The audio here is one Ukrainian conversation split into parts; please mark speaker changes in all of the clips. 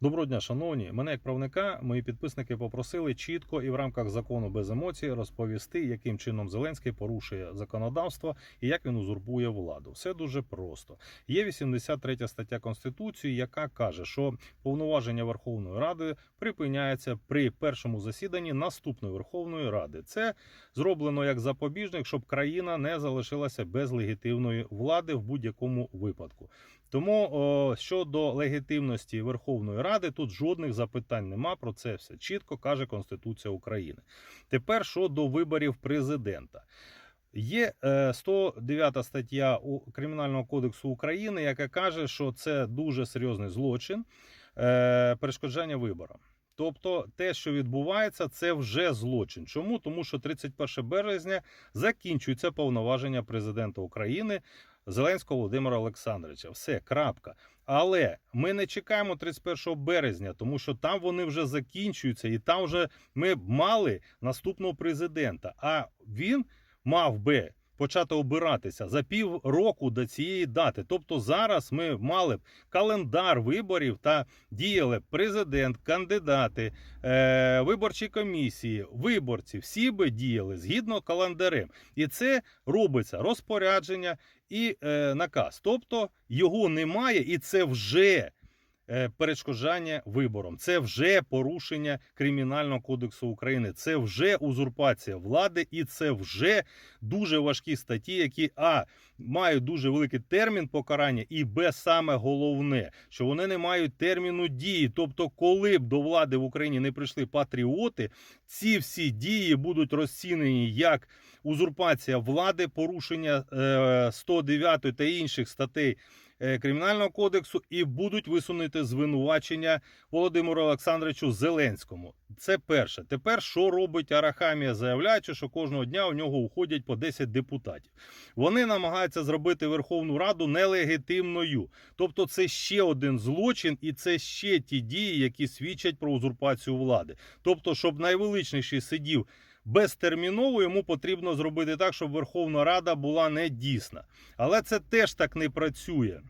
Speaker 1: Доброго дня, шановні. Мене як правника, мої підписники попросили чітко і в рамках закону без емоцій розповісти, яким чином Зеленський порушує законодавство і як він узурпує владу. Все дуже просто. Є 83 стаття Конституції, яка каже, що повноваження Верховної Ради припиняється при першому засіданні наступної Верховної Ради. Це зроблено як запобіжник, щоб країна не залишилася без легітимної влади в будь-якому випадку. Тому о, щодо легітимності Верховної тут жодних запитань нема. Про це все чітко каже Конституція України. Тепер щодо виборів президента. Є е, 109 стаття у Кримінального кодексу України, яка каже, що це дуже серйозний злочин е, перешкоджання виборам. Тобто, те, що відбувається, це вже злочин. Чому? Тому що 31 березня закінчується повноваження президента України Зеленського Володимира Олександровича. Все, крапка. Але ми не чекаємо 31 березня, тому що там вони вже закінчуються, і там вже ми мали наступного президента. А він мав би почати обиратися за пів року до цієї дати. Тобто зараз ми мали б календар виборів та діяли президент, кандидати, е, виборчі комісії, виборці, всі би діяли згідно календарем. І це робиться розпорядження і е, наказ. Тобто його немає, і це вже перешкоджання вибором. Це вже порушення Кримінального кодексу України. Це вже узурпація влади, і це вже дуже важкі статті, які а мають дуже великий термін покарання, і б саме головне, що вони не мають терміну дії. Тобто, коли б до влади в Україні не прийшли патріоти, ці всі дії будуть розцінені як узурпація влади, порушення е, 109 та інших статей. Е, Кримінального кодексу і будуть висунути звинувачення Володимиру Олександровичу Зеленському. Це перше. Тепер що робить Арахамія, заявляючи, що кожного дня у нього уходять по 10 депутатів. Вони намагаються зробити Верховну Раду нелегітимною. Тобто, це ще один злочин, і це ще ті дії, які свідчать про узурпацію влади. Тобто, щоб найвеличніший сидів безтерміново, йому потрібно зробити так, щоб Верховна Рада була не дійсна. Але це теж так не працює.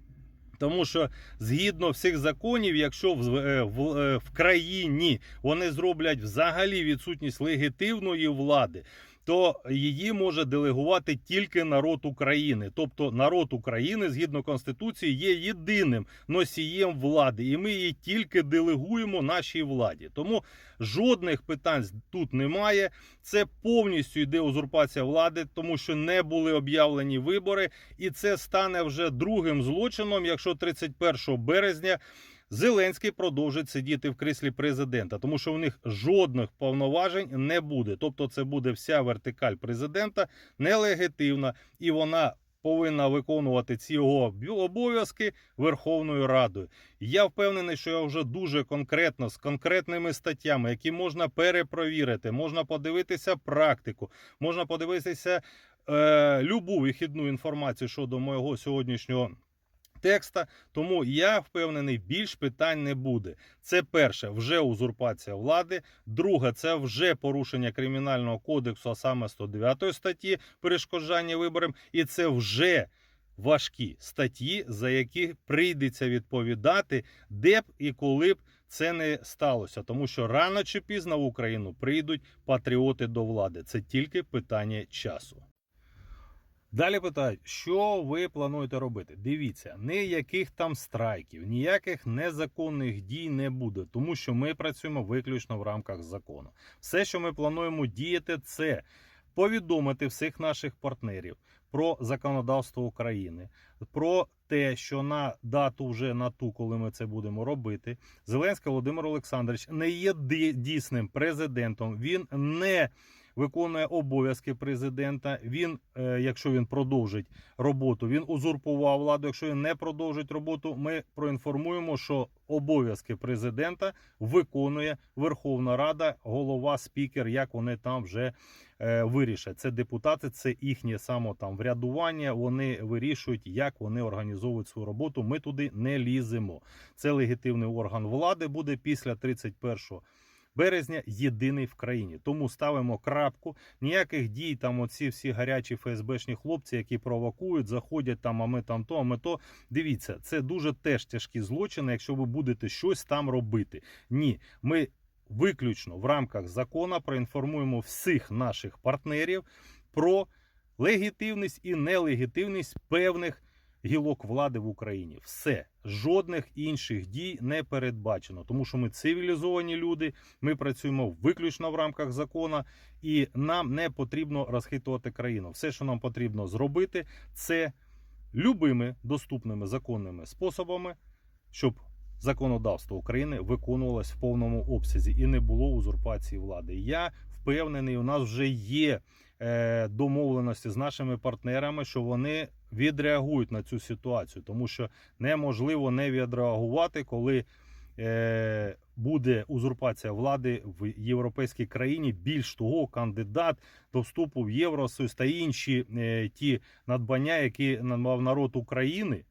Speaker 1: Тому що згідно всіх законів, якщо в, е, в, е, в країні вони зроблять взагалі відсутність легітимної влади, то її може делегувати тільки народ України. Тобто народ України згідно конституції є єдиним носієм влади, і ми її тільки делегуємо нашій владі. Тому жодних питань тут немає. Це повністю йде узурпація влади, тому що не були об'явлені вибори, і це стане вже другим злочином, якщо 31 березня. Зеленський продовжить сидіти в кріслі президента, тому що у них жодних повноважень не буде. Тобто, це буде вся вертикаль президента нелегітимна, і вона повинна виконувати ці його обов'язки Верховною Радою. Я впевнений, що я вже дуже конкретно з конкретними статтями, які можна перепровірити, можна подивитися практику, можна подивитися е, любу вихідну інформацію щодо моєго сьогоднішнього текста. Тому я впевнений, більш питань не буде. Це перше, вже узурпація влади. Друге, це вже порушення кримінального кодексу, а саме 109 статті перешкоджання виборам, і це вже. Важкі статті, за які прийдеться відповідати, де б і коли б це не сталося, тому що рано чи пізно в Україну прийдуть патріоти до влади. Це тільки питання часу. Далі питають, що ви плануєте робити? Дивіться, ніяких там страйків, ніяких незаконних дій не буде, тому що ми працюємо виключно в рамках закону. Все, що ми плануємо діяти, це повідомити всіх наших партнерів про законодавство України, про те, що на дату вже на ту, коли ми це будемо робити, Зеленський Володимир Олександрович не є дійсним президентом. Він не виконує обов'язки президента. Він, е, якщо він продовжить роботу, він узурпував владу. Якщо він не продовжить роботу, ми проінформуємо, що обов'язки президента виконує Верховна Рада, голова, спікер, як вони там вже е, вирішать. Це депутати, це їхнє само там врядування. Вони вирішують, як вони організовують свою роботу. Ми туди не ліземо. Це легітимний орган влади буде після 31 березня єдиний в країні. Тому ставимо крапку. Ніяких дій там оці всі гарячі ФСБшні хлопці, які провокують, заходять там, а ми там то, а ми то. Дивіться, це дуже теж тяжкі злочини, якщо ви будете щось там робити. Ні, ми виключно в рамках закону проінформуємо всіх наших партнерів про легітимність і нелегітимність певних гілок влади в Україні. Все, жодних інших дій не передбачено, тому що ми цивілізовані люди, ми працюємо виключно в рамках закону, і нам не потрібно розхитувати країну. Все, що нам потрібно зробити, це любими доступними законними способами, щоб законодавство України виконувалось в повному обсязі і не було узурпації влади. Я впевнений, у нас вже є е, домовленості з нашими партнерами, що вони відреагують на цю ситуацію, тому що неможливо не відреагувати, коли е, буде узурпація влади в європейській країні. Більш того, кандидат до вступу в Євросоюз та інші е, ті надбання, які надбав народ України.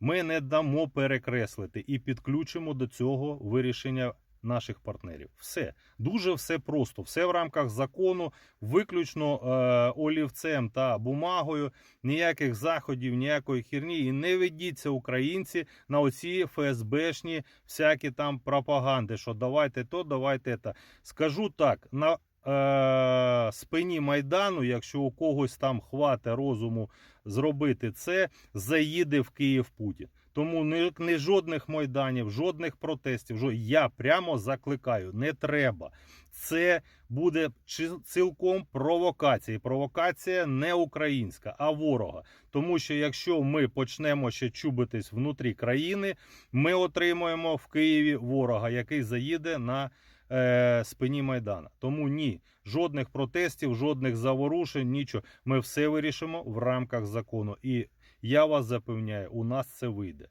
Speaker 1: Ми не дамо перекреслити і підключимо до цього вирішення наших партнерів. Все дуже все просто, все в рамках закону, виключно е, олівцем та бумагою, ніяких заходів, ніякої херні. І не ведіться українці на оці ФСБшні всякі там пропаганди, що давайте то, давайте те. Скажу так, на е, спині Майдану, якщо у когось там хватить розуму зробити це, заїде в Київ Путін. Тому не, не жодних майданів, жодних протестів. жо- Я прямо закликаю, не треба. Це буде цілком провокація. Провокація не українська, а ворога. Тому що якщо ми почнемо ще чубитись внутрі країни, ми отримуємо в Києві ворога, який заїде на е, спині Майдана. Тому ні, жодних протестів, жодних заворушень, нічого. Ми все вирішимо в рамках закону. І я вас запевняю, у нас це вийде.